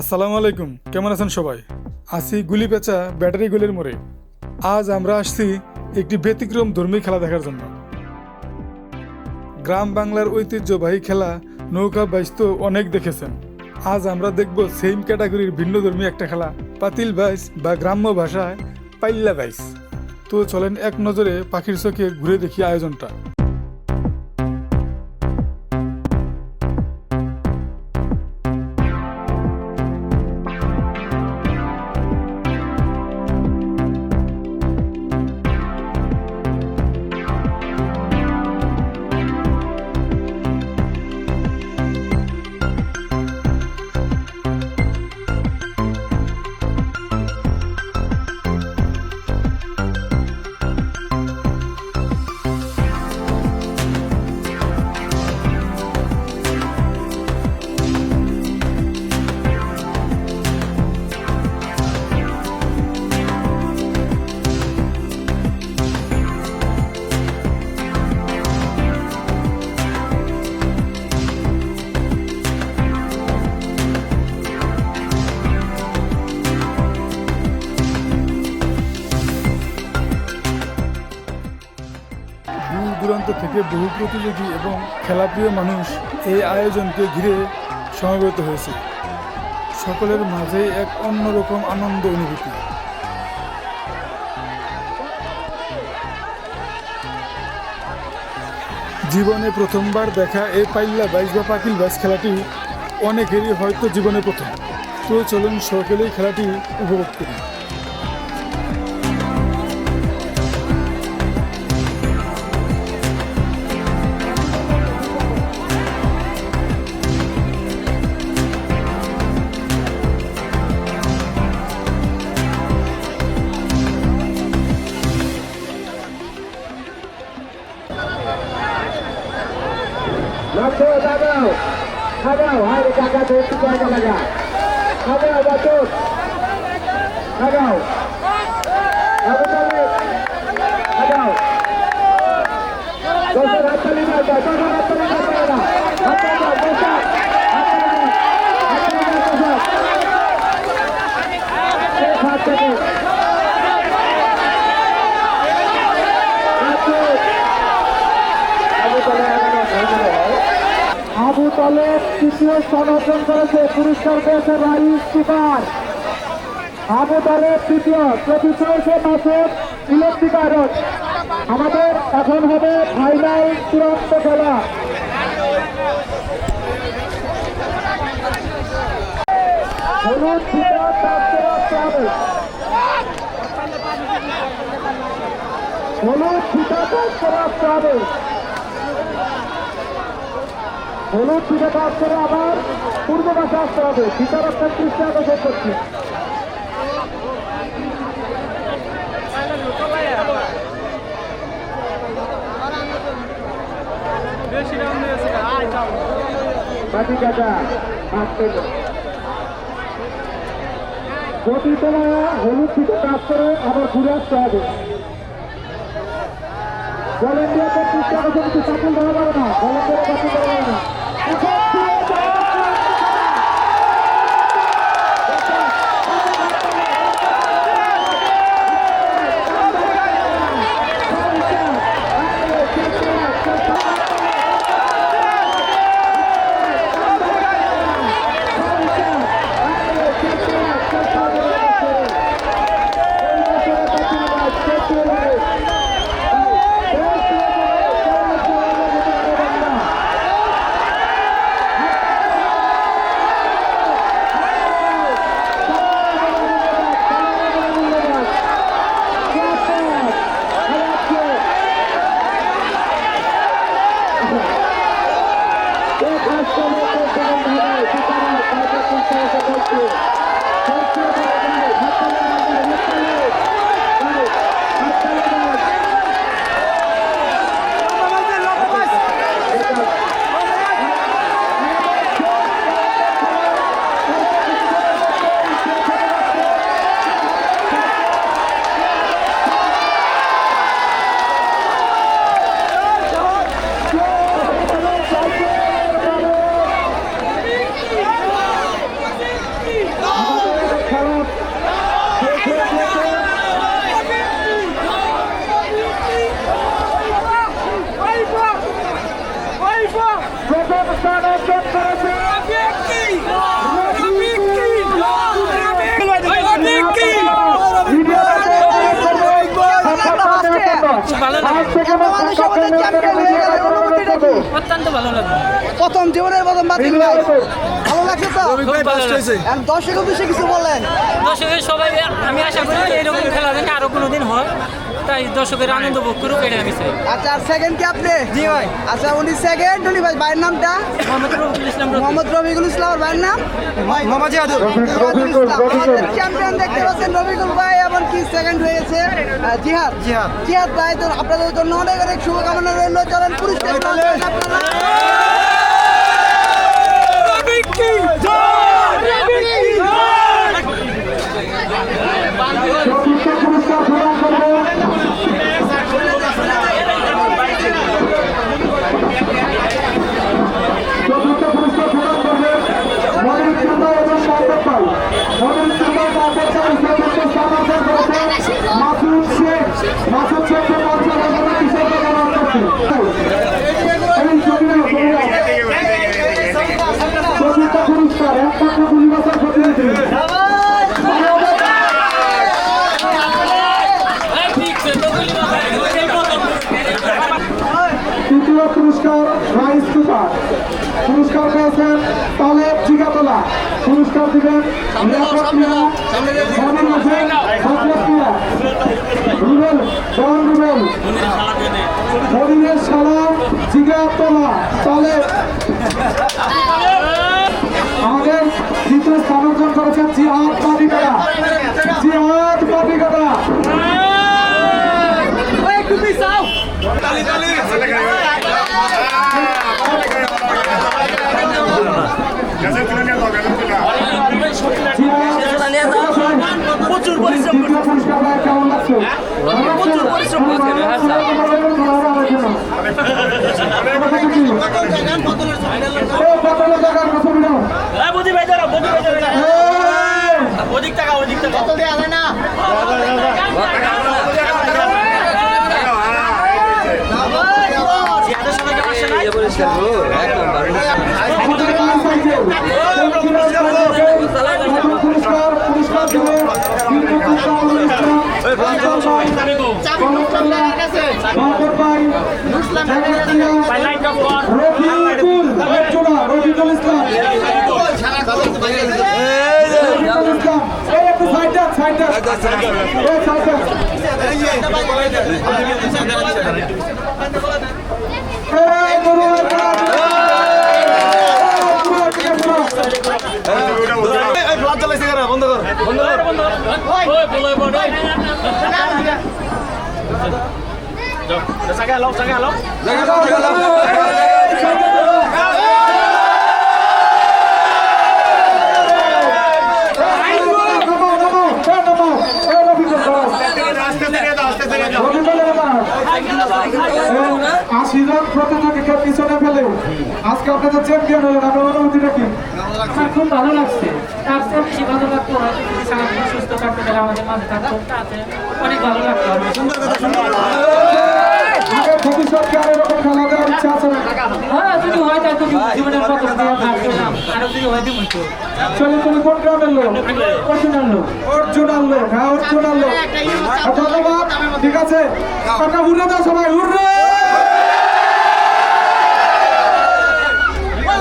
আসসালামু আলাইকুম। কেমন আছেন সবাই? আসি গুলি পেঁচা ব্যাটারি গুলির মোড়ে। আজ আমরা আসছি একটি ব্যতিক্রম ধর্মী খেলা দেখার জন্য। গ্রাম বাংলার ঐতিহ্যবাহী খেলা নৌকা বাইচ তো অনেক দেখেছেন। আজ আমরা দেখব সেম ক্যাটাগরির ভিন্ন ধর্মী একটা খেলা, পাতিল বাইস বা গ্রাম্য ভাষায় পাইল্লা বাইস তো চলেন এক নজরে পাখির চোখে ঘুরে দেখি আয়োজনটা। থেকে বহু প্রতিযোগী এবং খেলাপ্রিয় মানুষ এই আয়োজনকে ঘিরে সমবেত হয়েছে। সকলের মাঝে এক অন্যরকম আনন্দ অনুভূতি। জীবনে প্রথমবার দেখা এই পাইল্লা বাইশ বা পাকিল বাইশ খেলাটি অনেকেরই হয়তো জীবনে প্রথম। তো চলুন সকলেই খেলাটি উপভোগ করি। লাগাও হাইরে কাকা তো একটু জায়গা লাগা লাগাও বাচক লাগাও আবু দশ হাততালি দাও দাও না হাততালি দাও দশের হাততালি দাও হাততালি দাও দশের শেষ হাত থেকে আবু তালে লাগানো ধন্যবাদ তালেব তৃতীয় স্থান করেছে, পুরস্কার পেয়েছে রাইস সুপার আবু তালেব তৃতীয় চতুর্থ হয়েছে মাসুদ আমাদের এখন হবে ফাইনাল চূড়ান্ত খেলা। হলুদ হলুদ হলুদ ফিতে কাজ করে আবার পূর্ব পাশে আসতে হবে। আপনার দৃষ্টি আকর্ষণ করছে। বাটি কাটা গতি তোমায় হলুদ ফিতে কাজ করে আবার ঘুরে আসতে হবে। ভলেন্টিয়ারদের দৃষ্টি আকর্ষণ কিছু সাফল দেওয়া যাবে না। ভলেন্টিয়ার বাকি দেওয়া না। এখন প্রথম স্থান অর্জন জীবনের প্রথম বাতিল ভাই। ভালো লাগছে তো? দর্শক উদ্দেশ্যে কিছু বললেন? দর্শকের সবাই আমি আশা করি এরকম খেলা যেন আরও কোনোদিন হয়। তাই দর্শকের আনন্দ ভোগ করুক এটা আমি চাই। আচ্ছা আর সেকেন্ড কি আপনি? জি ভাই। আচ্ছা উনি সেকেন্ড উনি ভাই ভাইয়ের নামটা? মোহাম্মদ রফিকুল ইসলাম। মোহাম্মদ রবিকুল ইসলাম আর ভাইয়ের নাম? মোহাম্মদ জিয়াদুল রফিকুল, রফিকুল। চ্যাম্পিয়ন দেখতে পাচ্ছেন রবিকুল ভাই সেকেন্ড হয়েছে জিহাদ। জিহাদ। জিহাদ ভাই তো আপনাদের জন্য অনেক অনেক শুভকামনা রইল। চলেন পুরস্কার পাবেন আপনারা চতুর্থ পুরস্কার প্রদান করবে চতুর্থ পুরস্কার প্রদান করবে মনির চন্দ্র এবং মোহাম্মদ পাল মনির চন্দ্র মোহাম্মদ পাল চতুর্থ স্থান অর্জন করেছে মাসুদ শেখ মাসুদ শেখকে পঞ্চাশ হাজার হিসেবে প্রদান করছে এই ছবিটা, ছবিটা। চতুর্থ পুরস্কার একমাত্র দুই বছর প্রতিনিধি তৃতীয় পুরস্কার রাইস কুকার পুরস্কার পেয়েছেন তালেব জিগাতলা। পুরস্কার দিবেন আমাদের দ্বিতীয় স্থান অর্জন করেছেন জিহাদ পাটিকাটা প্রচুর পরিশ্রম পুরস্কার পায় লাগছে প্রচুর পরিশ্রম পুরস্কার পুরস্কার দিলে রফিকুল রফিকুল ইসলাম রফিকুল ইসলাম এই একটু সাইড দেন সাইড দেন এই সাইড দেন এই গুরু আশি জন প্রতিযোগীকে পিছনে ফেলে আজকে আপনাদের চ্যাম্পিয়ন হলেন আপনার অনুভূতিটা কি? আমার খুব ভালো লাগছে। তার চেয়ে বেশি ভালো লাগতো হয়তো যদি সারাদিন সুস্থ থাকতে গেলে আমাদের মাঝে থাকতো তাতে অনেক ভালো লাগতো ভবিষ্যৎকে আরও এরকম খেলা দেওয়ার ইচ্ছা আছে না? হ্যাঁ যদি হয় তাই তো জীবনের প্রথম দিয়ে ভাগ করলাম আরও যদি হয় দিব তো। চলে তুমি কোন গ্রামের লোক? পছন্দ লোক। অর্জুনার লোক হ্যাঁ অর্জুনার লোক। ধন্যবাদ। ঠিক আছে। একটা উড়ে দাও সবাই উড়ে।